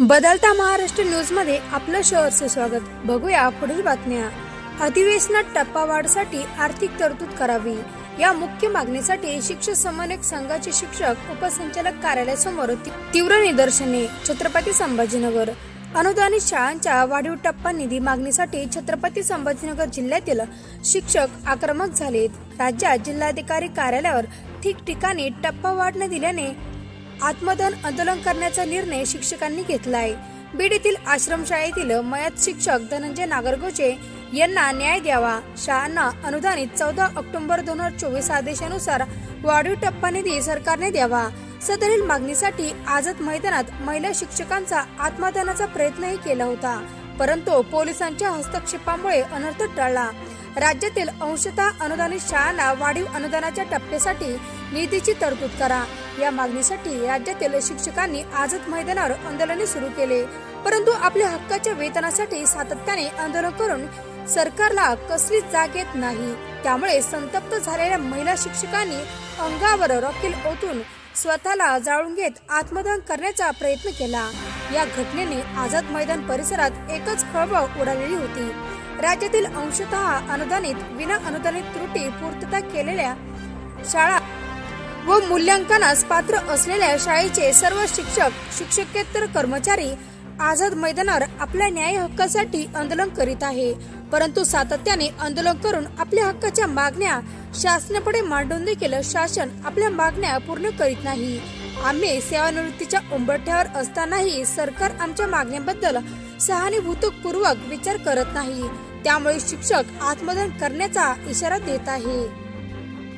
बदलता महाराष्ट्र न्यूजमध्ये आपलं शहरचे स्वागत. बघूया पुढील बातम्या. अधिवेशनात टप्पा वाढसाठी आर्थिक तरतूद करावी. या मुख्य मागणीसाठी शिक्षक समन्वयक संघाचे शिक्षक उपसंचालक कार्यालयासमोर ती- तीव्र निदर्शने. छत्रपती संभाजीनगर. अनुदानित शाळांच्या वाढीव टप्पा निधी मागणीसाठी छत्रपती संभाजीनगर जिल्ह्यातील शिक्षक आक्रमक झालेत. राज्यात जिल्हाधिकारी कार्यालयावर ठिकठिकाणी टप्पा वाढ न दिल्याने आत्मदन आंदोलन करण्याचा निर्णय शिक्षकांनी घेतला आहे बीड येथील आश्रमशाळेतील मयत शिक्षक धनंजय नागरगोचे यांना न्याय द्यावा. शाळांना अनुदानित चौदा ऑक्टोबर दोन हजार चोवीस आदेशानुसार वाढीव टप्पा निधी सरकारने द्यावा. सदरील मागणीसाठी आझाद मैदानात महिला शिक्षकांचा आत्मदानाचा प्रयत्नही केला होता. परंतु पोलिसांच्या हस्तक्षेपामुळे अनर्थ टळला. राज्यातील अंशतः अनुदानित शाळांना वाढीव अनुदानाच्या टप्प्यासाठी निधीची तरतूद करा. या मागणीसाठी राज्यातील शिक्षकांनी आजच मैदानावर आंदोलने सुरू केले. परंतु आपल्या हक्काच्या वेतनासाठी सातत्याने आंदोलन करून सरकारला कसलीच जाग येत नाही. त्यामुळे संतप्त झालेल्या महिला शिक्षकांनी अंगावर रॉकेल ओतून स्वतःला जाळून घेत आत्मदहन करण्याचा प्रयत्न केला. या घटनेने आझाद मैदान परिसरात एकच खळबळ उडालेली होती. राज्यातील अंशतः अनुदानित विना अनुदानित त्रुटी पूर्तता केलेल्या शाळा व मूल्यांकनास पात्र असलेल्या शाळेचे सर्व शिक्षक शिक्षकेतर कर्मचारी आझाद मैदानावर आपल्या न्याय हक्कासाठी आंदोलन करीत आहे. परंतु सातत्याने आंदोलन करून आपल्या हक्काच्या मागण्या शासनापुढे मांडून देखील शासन आपल्या मागण्या पूर्ण करीत नाही. आम्ही सेवानिवृत्तीच्या उंबरठ्यावर असतानाही सरकार आमच्या मागण्याबद्दल सहानुभूतपूर्वक विचार करत नाही. त्यामुळे शिक्षक आत्मदान करण्याचा इशारा देत आहे.